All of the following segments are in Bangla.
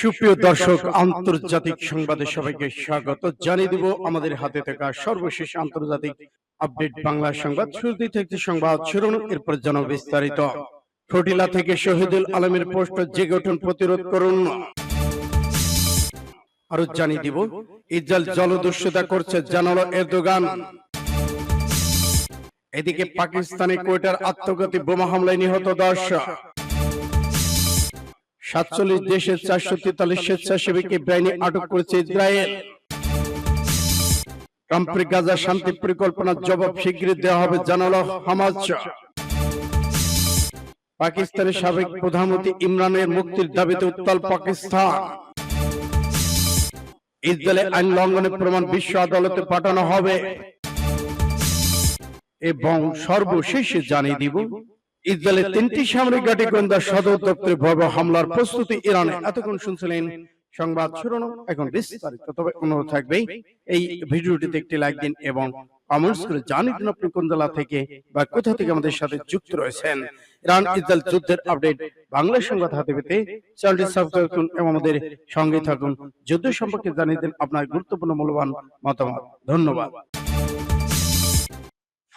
সুপ্রিয় দর্শক আন্তর্জাতিক সংবাদে সবাইকে স্বাগত। জানিয়ে দিব আমাদের হাতে থাকা সর্বশেষ আন্তর্জাতিক আপডেট বাংলা সংবাদ। শুরুতে থাকছে সংবাদ শিরোনাম এরপর যেন বিস্তারিত। ফটিলা থেকে শহীদুল আলমের পোস্ট জেগে উঠুন প্রতিরোধ করুন। আরও জানিয়ে দিব ইসরায়েল জলদস্যুতা করছে জানালো এরদোগান। এদিকে পাকিস্তানে কোয়েটার আত্মঘাতী বোমা হামলায় নিহত দশ। সাতচল্লিশ দেশের চারশো তেতাল্লিশ স্বেচ্ছাসেবীকে বেআইনি আটক করেছে ইসরায়েল। ট্রাম্পের গাজা শান্তি পরিকল্পনার জবাব শীঘ্রই দেওয়া হবে জানালো হামাজ পাকিস্তানের সাবেক প্রধানমন্ত্রী ইমরানের মুক্তির দাবিতে উত্তাল পাকিস্তান। ইসরায়েলের আইন লঙ্ঘনের প্রমাণ বিশ্ব আদালতে পাঠানো হবে। এবং সর্বশেষে জানিয়ে দিব। ইসরায়েলের তিনটি সামরিক ঘাঁটি গোয়েন্দা সদর দপ্তরে ভয়াবহ হামলার প্রস্তুতি ইরানে এতক্ষণ শুনছিলেন সংবাদ শিরোনাম, এখন বিস্তারিত। তবে অনুরোধ থাকবেই এই ভিডিওটিতে একটি লাইক দিন এবং কমেন্টস করে জানিয়ে দিন আপনি কোন জেলা থেকে বা কোথা থেকে আমাদের সাথে যুক্ত রয়েছেন। ইরান ইসরায়েল যুদ্ধের আপডেট বাংলা সংবাদ হাতে পেতে চ্যানেলটি সাবস্ক্রাইব করুন এবং আমাদের সঙ্গে থাকুন। যুদ্ধ সম্পর্কে জানিয়ে দিন আপনার গুরুত্বপূর্ণ মূল্যবান মতামত। ধন্যবাদ।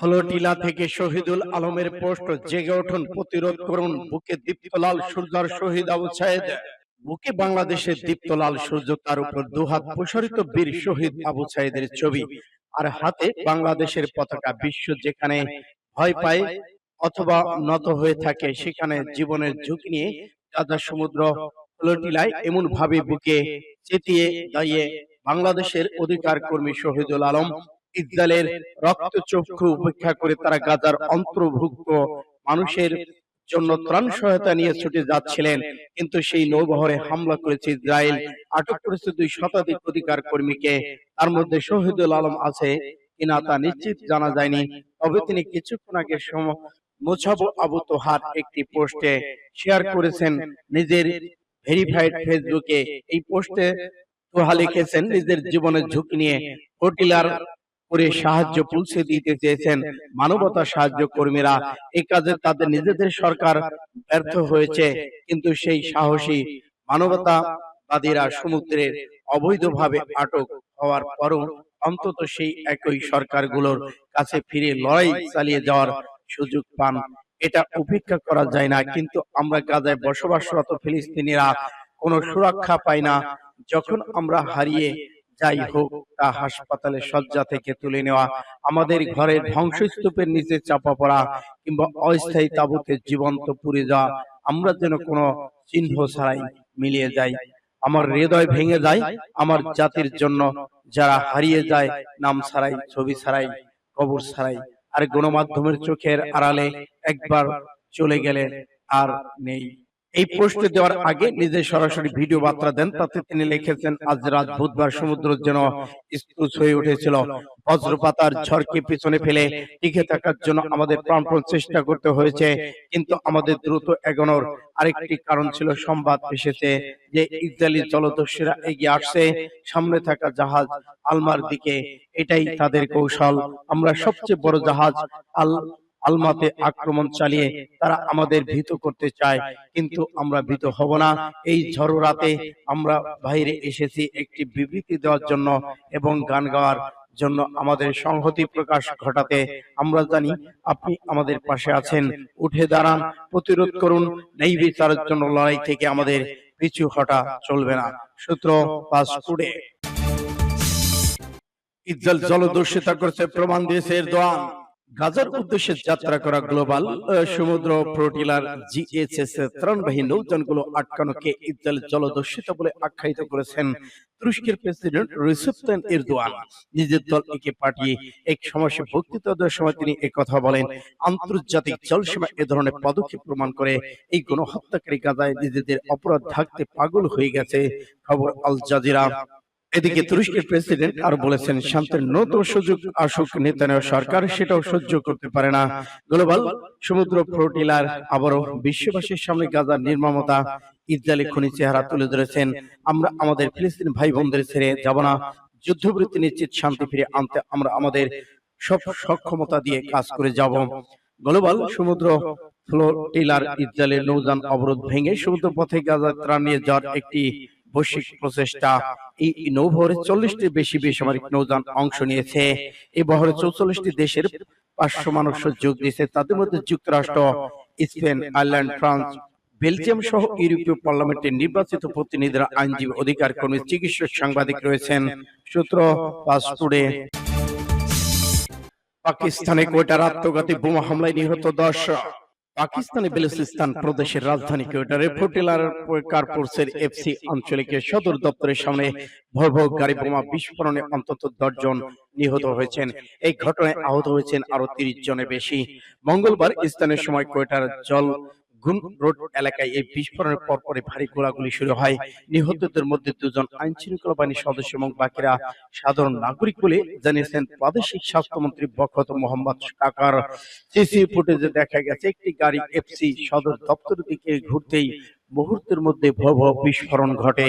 ফলোটিলা থেকে শহীদুল আলমের পোস্ট জেগে উঠুন প্রতিরোধ করুন, বুকে দীপ্তলাল সূর্যার শহীদ আবু সাহেদ বুকে বাংলাদেশের দীপ্তলাল সূর্য, তার উপর দুহাত প্রসারিত বীর শহীদ আবু সাহেদের ছবি। আর হাতে বাংলাদেশের পতাকা, বিশ্ব যেখানে ভয় পায় অথবা নত হয়ে থাকে, সেখানে জীবনের ঝুঁকি নিয়ে গাজা সমুদ্র ফলোটিলায় এমন ভাবে বুকে চেতিয়ে দাঁড়িয়ে বাংলাদেশের অধিকার কর্মী শহীদুল আলম ইসরায়েলের রক্তচক্ষু উপেক্ষা করে তারা গাজার অন্তর্ভুক্ত মানুষের জন্য ত্রাণ সহায়তা নিয়ে ছুটে যাচ্ছিলেন। কিন্তু সেই নৌবহরে হামলা করেছে ইসরায়েল, আটক করেছে দুই শতাধিক অধিকার কর্মীকে। তার মধ্যে শহীদুল আলম আছে কিনা তা নিশ্চিত জানা যায়নি। তবে তিনি কিছুক্ষণ আগে মোছাবু আবু তোহার একটি পোস্টে শেয়ার করেছেন, নিজের ভেরিফাইড ফেসবুকে। এই পোস্টে তোহা লিখেছেন, নিজের জীবনের ঝুঁকি নিয়ে। হোটেলার করে সাহায্য পৌঁছে দিতে চেয়েছেন। মানবতা সাহায্য কর্মীরা এই কাজে তাদের নিজেদের সরকার ব্যর্থ হয়েছে, কিন্তু সেই সাহসী মানবতাবাদীরা সমুদ্রের অবৈধভাবে আটক হওয়ার পরও অন্তত সেই একই সরকারগুলোর কাছে ফিরে লড়াই চালিয়ে যাওয়ার সুযোগ পান। এটা উপেক্ষা করা যায় না, কিন্তু আমরা গাজায় বসবাসরত ফিলিস্তিনিরা কোনো সুরক্ষা পাই না। যখন আমরা হারিয়ে যাই হোক, তা হাসপাতালে শয্যা থেকে তুলে নেওয়া, আমাদের ঘরের ধ্বংসস্তূপের নিচে চাপা পড়া কিংবা অস্থায়ী তাবুতে জীবন্ত পুড়ে যাওয়া, আমরা যেন কোনো চিহ্ন ছাড়াই মিলিয়ে যাই। আমার হৃদয় ভেঙে যায়, আমার জাতির জন্য যারা হারিয়ে যায়, নাম ছাড়াই, ছবি ছাড়াই, কবর ছাড়াই, আর গণমাধ্যমের চোখের আড়ালে একবার চলে গেলে আর নেই। এই পোস্টে দেওয়ার আগে নিজে সরাসরি ভিডিও বার্তা দেন তাতে তিনি লিখেছেন আজ রাত বুধবার সমুদ্র যেন স্তুষ হয়ে উঠেছিল। বজ্রপাতার ঝড়কে পিছনে ফেলে টিকে থাকার জন্য আমাদের প্রাণপণ চেষ্টা করতে হয়েছে। কিন্তু আমাদের দ্রুত এগোনোর আরেকটি কারণ ছিল সংবাদ এসেছে যে ইসরায়েলি জলদস্যুরা এগিয়ে আসছে সামনে থাকা জাহাজ আলমার দিকে। এটাই তাদের কৌশল। আমরা সবচেয়ে বড় জাহাজ আল আলমাতে আক্রমণ চালিয়ে তারা আমাদের ভীত করতে চায়। কিন্তু আমরা ভীত হব না। এই ঝড়ো রাতে আমরা বাইরে এসেছি একটি বিবৃতি দেওয়ার জন্য এবং গান গাওয়ার জন্য আমাদের সংহতি প্রকাশ ঘটাতে আমরা জানি আপনি আমাদের পাশে আছেন। উঠে দাঁড়ান প্রতিরোধ করুন। নেই বিচারের জন্য লড়াই থেকে আমাদের পিছু হটা চলবে না। সূত্র পাস টুডে। ইসরায়েল জলদস্যুতা করছে প্রমাণ দিয়েছে এরদোয়ান গাজার উদ্দেশ্যে যাত্রা করা গ্লোবাল সমুদ্র ফ্লোটিলার জিএচএস ত্রাণবাহী নৌযানগুলো আটকানোকে ইসরায়েল জলদস্যুতা বলে আখ্যায়িত করেছেন তুরস্কের প্রেসিডেন্ট রিসেপ তাইপ এরদোয়ান। নিজের দল একে পাঠিয়ে এক সমাবেশে বক্তৃতা দেওয়ার সময় তিনি কথা বলেন, আন্তর্জাতিক জলসীমা এ ধরনের পদক্ষেপ প্রমাণ করে এই গণহত্যাকারী গাজায় নিজেদের অপরাধ ঢাকতে পাগল হয়ে গেছে। খবর আল জাজিরা। এদিকে তুরস্কের প্রেসিডেন্ট আর বলেছেন শান্তির নতুন সুযোগ আসুক নেতানিয়াহু সরকার সেটাও সহ্য করতে পারে না। গ্লোবাল সমুদ্র ফ্লোটিলার আবারও বিশ্ববাসীর সামনে গাজার নির্মমতা ইসরায়েলি খনি চেহারা তুলে ধরেছেন। আমরা আমাদের ফিলিস্তিন ভাই বোনদের ছেড়ে যাব না। যুদ্ধবৃত্তি নিশ্চিত শান্তি ফিরে আনতে আমরা আমাদের সব সক্ষমতা দিয়ে কাজ করে যাব। গ্লোবাল সমুদ্র ফ্লোটিলার ইসরায়েলের নৌযান অবরোধ ভেঙে সমুদ্র পথে গাজা ত্রাণ নিয়ে যাওয়ার একটি বৈশ্বিক প্রচেষ্টা এই নৌবহরে চল্লিশটি বেশি বেসামরিক নৌযান অংশ নিয়েছে। এই বহরে চৌচল্লিশটি দেশের পাঁচশো মানুষ যোগ দিয়েছে। তাদের মধ্যে যুক্তরাষ্ট্র স্পেন আয়ারল্যান্ড ফ্রান্স বেলজিয়াম সহ ইউরোপীয় পার্লামেন্টের নির্বাচিত প্রতিনিধিরা আইনজীবী অধিকার কর্মী চিকিৎসক সাংবাদিক রয়েছেন। সূত্র পাসপোর্টে পাকিস্তানে কোয়েটার আত্মঘাতী বোমা হামলায় নিহত দশ পাকিস্তানে বেলুচিস্তান প্রদেশের রাজধানী কোয়েটারে ফটিলার কারপুরসের এফসি আঞ্চলিক সদর দপ্তরের সামনে ভয়াবহ গাড়ি বোমা বিস্ফোরণে অন্তত দশ জন নিহত হয়েছেন। এই ঘটনায় আহত হয়েছেন আরও তিরিশ জনের বেশি। মঙ্গলবার স্থানীয় সময় কোয়েটার জল গুন রোড এলাকায় এই বিস্ফোরণের পরপরই ভারী গোলাগুলি শুরু হয়। নিহতদের মধ্যে দুজন আইন শৃঙ্খলা বাহিনীর সদস্য এবং বাকিরা সাধারণ নাগরিক বলে জানিয়েছেন প্রাদেশিক স্বাস্থ্যমন্ত্রী বখত মোহাম্মদ কাকার সিসি ফুটেজে দেখা গেছে, একটি গাড়ি এফসি সদর দপ্তর দিকে ঘুরতেই মুহূর্তের মধ্যে ভয়াবহ বিস্ফোরণ ঘটে।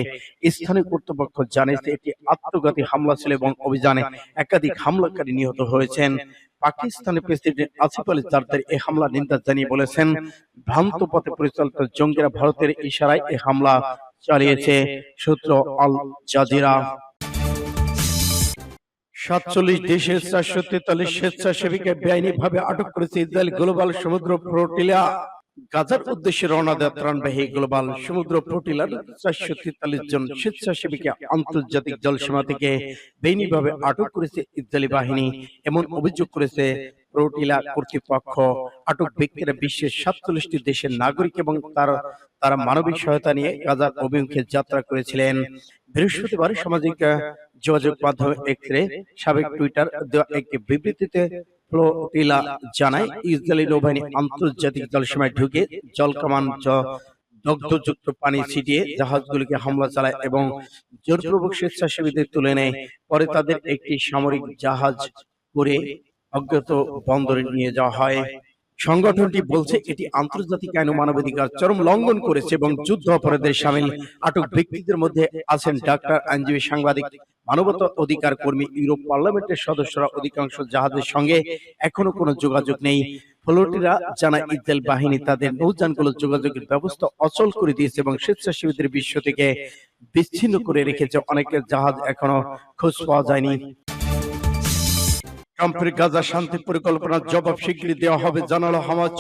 স্থানীয় কর্তৃপক্ষ জানিয়েছে এটি আত্মঘাতী হামলা ছিল এবং অভিযানে একাধিক হামলাকারী নিহত হয়েছেন। পাকিস্তানের প্রেসিডেন্ট আসিফ আলী জারদারি এই হামলা নিন্দা জানিয়ে বলেছেন, ভ্রান্ত পথে পরিচালিত জঙ্গিরা ভারতের ইশারায় এই হামলা চালিয়েছে সূত্র আল জাজিরা। সাতচল্লিশ দেশের চারশো তেতাল্লিশ স্বেচ্ছাসেবীকে বেআইনি ভাবে আটক করেছে ইসরায়েল গ্লোবাল সমুদ্র ফ্লোটিলা। গাজার উদ্দেশ্যে রওনা দেওয়া ত্রাণবাহী গ্লোবাল সমুদ্র ফ্লোটিলার চারশো তেতাল্লিশ জন স্বেচ্ছাসেবীকে আন্তর্জাতিক জলসীমা থেকে বেআইনিভাবে আটক করেছে ইসরায়েলি বাহিনী এমন অভিযোগ করেছে কর্তৃপক্ষ আটক ব্যক্তিরা বিশ্বের সাতচল্লিশটি দেশের নাগরিক এবং তার তারা মানবিক সহায়তা নিয়ে গাজার অভিমুখে যাত্রা করেছিলেন। বৃহস্পতিবার সামাজিক যোগাযোগ মাধ্যম এক্সরে সাবেক টুইটার দেওয়া একটি বিবৃতিতে ফ্লোটিলা জানায়, ইসরায়েলি নৌবাহিনী আন্তর্জাতিক জলসীমায় ঢুকে জলকামান জ- দগ্ধযুক্ত পানি ছিটিয়ে জাহাজগুলিকে হামলা চালায় এবং জোরপূর্বক স্বেচ্ছাসেবীদের তুলে নেয়। পরে তাদের একটি সামরিক জাহাজ করে অজ্ঞাত বন্দরে নিয়ে যাওয়া হয়। সংগঠনটি বলছে, এটি আন্তর্জাতিক আইন ও মানবাধিকার চরম লঙ্ঘন করেছে এবং যুদ্ধ অপরাধের সামিল আটক ব্যক্তিদের মধ্যে আছেন ডাক্তার, আইনজীবী, সাংবাদিক, মানবতা অধিকার কর্মী, ইউরোপ পার্লামেন্টের সদস্যরা, অধিকাংশ জাহাজের সঙ্গে এখনও কোনো যোগাযোগ নেই। ফ্লোটিরা জানায় ইসরায়েল বাহিনী তাদের নৌযানগুলো যোগাযোগের ব্যবস্থা অচল করে দিয়েছে এবং স্বেচ্ছাসেবীদের বিশ্ব থেকে বিচ্ছিন্ন করে রেখেছে। অনেকের জাহাজ এখনও খোঁজ পাওয়া যায়নি। ট্রাম্পের গাজা শান্তি পরিকল্পনার জবাব শিগগিরই দেওয়া হবে জানালো হামাজ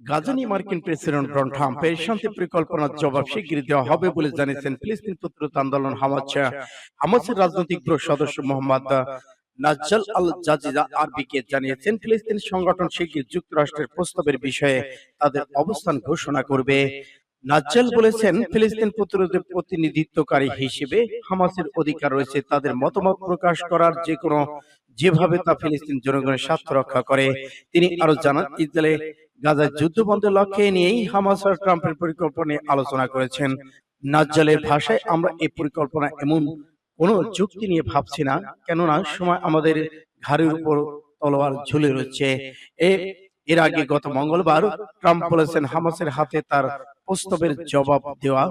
গাজা নিয়ে মার্কিন প্রেসিডেন্ট ডোনাল্ড ট্রাম্প এর শান্তি পরিকল্পনার জবাব শিগগিরই দেওয়া হবে বলে জানিয়েছেন ফিলিস্তিন প্রতিরোধ আন্দোলন হামাজ হামাসের রাজনৈতিক ব্যুরো সদস্য মোহাম্মদ নাজ্জাল আল জাজিজা আরবিকে জানিয়েছেন ফিলিস্তিন সংগঠন শিগগির যুক্তরাষ্ট্রের প্রস্তাবের বিষয়ে তাদের অবস্থান ঘোষণা করবে। নাজ্জাল বলেছেন ফিলিস্তিন প্রতিরোধের প্রতিনিধিত্বকারী হিসেবে হামাসের অধিকার রয়েছে তাদের মতামত প্রকাশ করার যে কোনো যেভাবে তা ফিলিস্তিন জনগণের স্বার্থ রক্ষা করে তিনি আরও জানান ইসরায়েলে গাজার যুদ্ধ বন্ধের লক্ষ্যে নিয়েই হামাস আর ট্রাম্পের পরিকল্পনা নিয়ে আলোচনা করেছেন। নাজ্জালের ভাষায় আমরা এই পরিকল্পনা এমন কোন যুক্তি নিয়ে ভাবছি না কেননা সময় আমাদের ঘাড়ের উপর তলোয়ার ঝুলে রয়েছে। এ এর আগে গত মঙ্গলবার ট্রাম্প বলেছেন হামাসের হাতে তার প্রস্তাবের জবাব দেওয়া।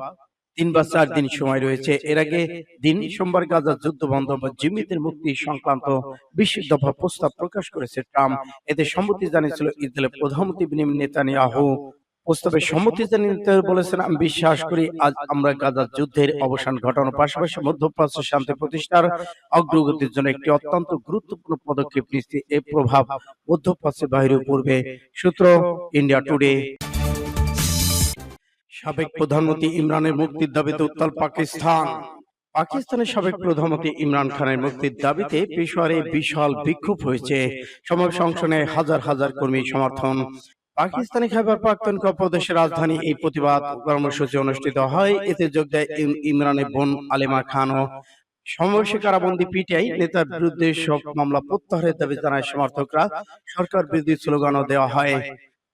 তিন বা চার দিন সময় রয়েছে। এর আগে দিন সোমবার গাজা যুদ্ধ বন্ধ বা জিম্মিদের মুক্তি সংক্রান্ত বিশ দফা প্রস্তাব প্রকাশ করেছে ট্রাম্প। এতে সম্মতি জানিয়েছিল ইসরায়েলের প্রধানমন্ত্রী বিনিময় নেতানিয়াহু। প্রস্তাবে সম্মতি জানিয়ে বলেছেন, আমি বিশ্বাস করি আজ আমরা গাজার যুদ্ধের অবসান ঘটানোর পাশাপাশি মধ্যপ্রাচ্য শান্তি প্রতিষ্ঠার অগ্রগতির জন্য একটি অত্যন্ত গুরুত্বপূর্ণ পদক্ষেপ নিচ্ছে এর প্রভাব মধ্যপ্রাচ্যের বাইরে পড়বে। সূত্র, ইন্ডিয়া টুডে। সাবেক প্রধানমন্ত্রী ইমরানের মুক্তির দাবিতে উত্তাল পাকিস্তান। পাকিস্তানের সাবেক প্রধানমন্ত্রী ইমরান খানের মুক্তির দাবিতে পেশোয়ারে বিশাল বিক্ষোভ হয়েছে। সমাবেশ অংশ নেয় হাজার হাজার কর্মী সমর্থন। পাকিস্তানি খাইবার পাখতুনখোয়া প্রদেশের রাজধানী এই প্রতিবাদ কর্মসূচি অনুষ্ঠিত হয়। এতে যোগ দেয় ইমরানের বোন আলিমা খান ও সমাবেশে কারাবন্দী পিটিআই নেতার বিরুদ্ধে সব মামলা প্রত্যাহারের দাবি জানায় সমর্থকরা। সরকার বিরোধী স্লোগানও দেওয়া হয়।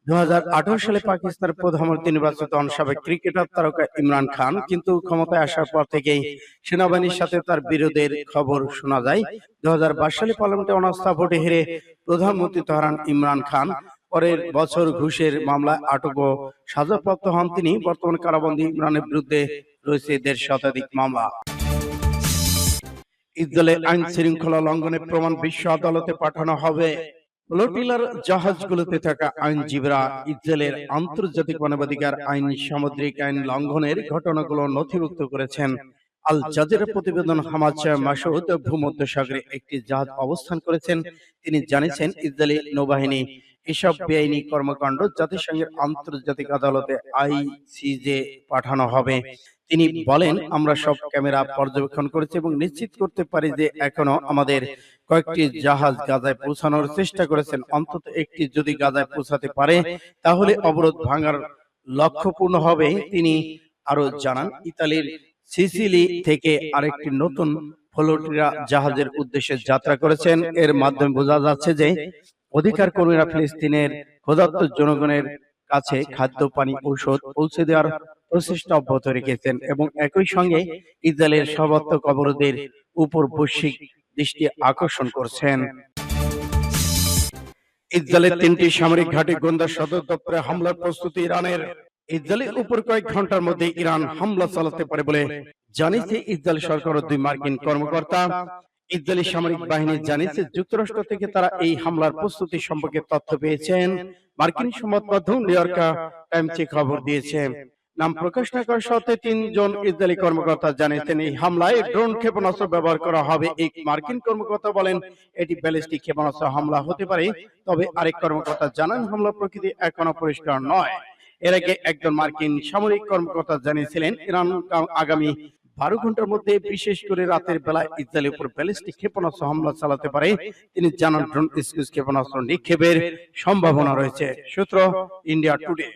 দুহাজার আঠারো সালে পাকিস্তানের প্রধানমন্ত্রী নির্বাচিত হন সাবেক ক্রিকেটার তারকা ইমরান খান। কিন্তু ক্ষমতায় আসার পর থেকেই সেনাবাহিনীর সাথে তার বিরোধের খবর শোনা যায়। দু সালে পার্লামেন্টে অনাস্থা ভোটে হেরে প্রধানমন্ত্রী হারান ইমরান খান। পরের বছর ঘুষের মামলায় আটক ও সাজাপ্রাপ্ত হন তিনি। বর্তমান কারাবন্দী ইমরানের বিরুদ্ধে রয়েছে দেড় শতাধিক মামলা। ইসরায়েলে আইন শৃঙ্খলা লঙ্ঘনের প্রমাণ বিশ্ব আদালতে পাঠানো হবে। ফ্লোটিলার জাহাজগুলোতে থাকা আইনজীবীরা ইসরায়েলের আন্তর্জাতিক মানবাধিকার আইন, সামুদ্রিক আইন লঙ্ঘনের ঘটনাগুলো নথিভুক্ত করেছেন। আল জাজিরা প্রতিবেদন হামাদ মাসুদ ভূমধ্যসাগরে একটি জাহাজ অবস্থান করেছেন। তিনি জানিয়েছেন, ইসরায়েলি নৌবাহিনী এসব বেআইনি কর্মকাণ্ড জাতিসংঘের আন্তর্জাতিক আদালতে আইসিজে পাঠানো হবে। তিনি বলেন, আমরা সব ক্যামেরা পর্যবেক্ষণ করেছি এবং নিশ্চিত করতে পারি যে এখনও আমাদের কয়েকটি জাহাজ গাজায় পৌঁছানোর চেষ্টা করেছেন। অন্তত একটি যদি গাজায় পৌঁছাতে পারে তাহলে অবরোধ ভাঙার লক্ষ্য পূর্ণ হবে তিনি আরও জানান ইতালির সিসিলি থেকে আরেকটি নতুন ফ্লোটিরা জাহাজের উদ্দেশ্যে যাত্রা করেছেন। এর মাধ্যমে বোঝা যাচ্ছে যে অধিকার কর্মীরা ফিলিস্তিনের ক্ষুধার্ত জনগণের কাছে খাদ্য পানি ঔষধ পৌঁছে দেওয়ার প্রচেষ্টা অব্যাহত রেখেছেন এবং একই সঙ্গে ইসরায়েলের সর্বাত্মক অবরোধের উপর বৈশ্বিক দৃষ্টি আকর্ষণ করছেন। ইসরায়েলের তিনটি সামরিক ঘাঁটি গোয়েন্দা সদর দপ্তরে হামলার প্রস্তুতি ইরানের। ইসরায়েলের উপর কয়েক ঘণ্টার মধ্যে ইরান হামলা চালাতে পারে বলে জানিয়েছে ইসরায়েল সরকার ও দুই মার্কিন কর্মকর্তা। ইসরায়েলি সামরিক বাহিনী জানিয়েছে যুক্তরাষ্ট্র থেকে তারা এই হামলার প্রস্তুতি সম্পর্কে তথ্য পেয়েছেন। মার্কিন সংবাদ মাধ্যম নিউইয়র্ক টাইমসে খবর দিয়েছে। নাম প্রকাশ না করার সত্ত্বে তিনজন ইসরায়েলি কর্মকর্তা জানিয়েছেন, এই হামলায় ড্রোন ক্ষেপণাস্ত্র ব্যবহার করা হবে। এই মার্কিন কর্মকর্তা বলেন, এটি ব্যালিস্টিক ক্ষেপণাস্ত্র হামলা হতে পারে, তবে আরেক কর্মকর্তা জানান, হামলা প্রকৃতি এখনও পরিষ্কার নয়। এর আগে একজন মার্কিন সামরিক কর্মকর্তা জানিয়েছিলেন, ইরান আগামী বারো ঘণ্টার মধ্যে, বিশেষ করে রাতের বেলা ইসরায়েলের উপর ব্যালিস্টিক ক্ষেপণাস্ত্র হামলা চালাতে পারে। তিনি জানান, ড্রোন স্কুজ ক্ষেপণাস্ত্র নিক্ষেপের সম্ভাবনা রয়েছে। সূত্র ইন্ডিয়া টুডে।